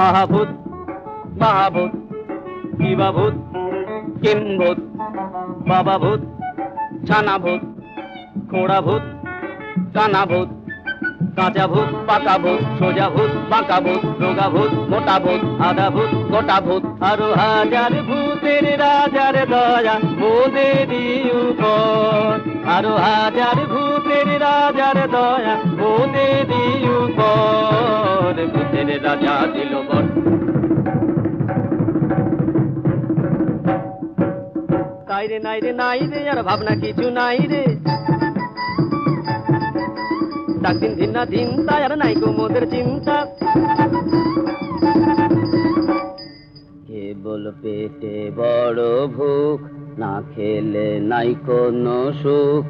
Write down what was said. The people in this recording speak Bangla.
মহাভূত কিবা ভূত কিম ভূত বাবা ভূত ছানা ভূত খোড়া ভূত কানা ভূত কাঁচা ভূত পাকা ভূত সোজা ভূত বাঁকা ভূত রোগা ভূত মোটা ভূত আধা ভূত গোটা ভূত আরও হাজার ভূতের রাজার দয়া মোদের উপর আরও হাজার ভূতের রাজার দয়া মোদের উপর রাজা দিল বর। তাই রে নাই রে নাই রে আর ভাবনা কিছু নাই রে। ডাক দিন দিন না দিন তাই আর নাই মোদের চিন্তা। কেবল পেটে বড় ভুক না খেলে নাই কোনো সুখ।